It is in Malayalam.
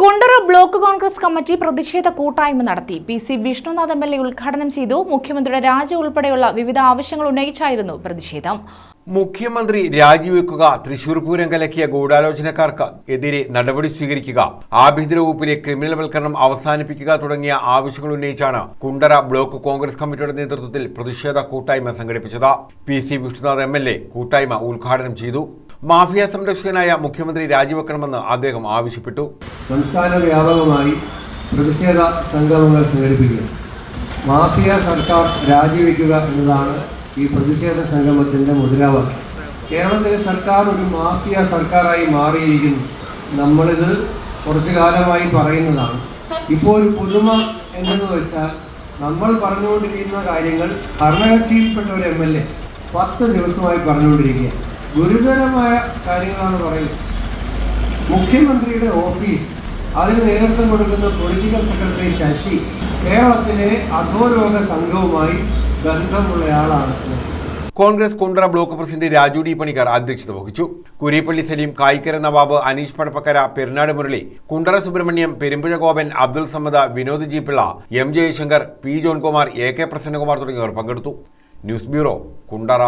കുണ്ടറ ബ്ലോക്ക് കോൺഗ്രസ് കമ്മിറ്റി പ്രതിഷേധ കൂട്ടായ്മ നടത്തി. P C Vishnunath M L A ഉദ്ഘാടനം ചെയ്തു. മുഖ്യമന്ത്രിയുടെ രാജി ഉൾപ്പെടെയുള്ള വിവിധ ആവശ്യങ്ങൾ ഉന്നയിച്ചായിരുന്നു പ്രതിഷേധം. മുഖ്യമന്ത്രി രാജിവെക്കുക തൃശൂർ പൂരം കലക്കിയ ഗൂഢാലോചനക്കാർക്ക് എതിരെ നടപടി സ്വീകരിക്കുക ആഭ്യന്തര വകുപ്പിലെ ക്രിമിനൽവൽക്കരണം അവസാനിപ്പിക്കുക തുടങ്ങിയ ആവശ്യങ്ങൾ ഉന്നയിച്ചാണ് കുണ്ടറ ബ്ലോക്ക് കോൺഗ്രസ് കമ്മിറ്റിയുടെ നേതൃത്വത്തിൽ പ്രതിഷേധ കൂട്ടായ്മ സംഘടിപ്പിച്ചത്. പി സി വിഷ്ണുനാഥ് എ കൂട്ടായ്മ ഉദ്ഘാടനം ചെയ്തു. മാഫിയ സംരക്ഷകനായ മുഖ്യമന്ത്രി രാജിവെക്കണമെന്ന് അദ്ദേഹം ആവശ്യപ്പെട്ടു. സംസ്ഥാന വ്യാപകമായി പ്രതിഷേധ സംഗമങ്ങൾ സംഘടിപ്പിക്കുക. മാഫിയ സർക്കാർ രാജിവെക്കുക എന്നതാണ് ഈ പ്രതിഷേധ സംഗമത്തിന്റെ മുദ്രാവാക്യം. കേരളത്തിലെ സർക്കാർ ഒരു മാഫിയ സർക്കാരായി മാറിയിരിക്കുന്നു. നമ്മളിത് കുറച്ചു കാലമായി പറയുന്നതാണ്. ഇപ്പോൾ ഒരു പുതുമ എന്തെന്ന് വെച്ചാൽ നമ്മൾ പറഞ്ഞുകൊണ്ടിരിക്കുന്ന കാര്യങ്ങൾ ഭരണകക്ഷിയിൽപ്പെട്ട ഒരു എം എൽ എ പത്ത് ദിവസമായി പറഞ്ഞുകൊണ്ടിരിക്കുക ഗുരുതരമായ കാര്യങ്ങളാണ് പറയുന്നത്. മുഖ്യമന്ത്രിയുടെ ഓഫീസ് അതിന് നേതൃത്വം കൊടുക്കുന്ന പൊളിറ്റിക്കൽ സെക്രട്ടറി ശശി കേരളത്തിലെ അധോരോഗ സംഘവുമായി ബന്ധമുള്ളയാളാണ്. Congress Kundara block president Raju D Panicker അധ്യക്ഷത വഹിച്ചു. Kuripally Saleem Kayikkara Nawab Aneesh Padappakkara Perunad Murali Kundara Subramaniam Perumpuzha Gopan Abdul Samad Vinod G Pillai M Jayashankar P Johnkumar A K Prasannakumar തുടങ്ങിയവർ പങ്കെടുത്തു. News bureau Kundara.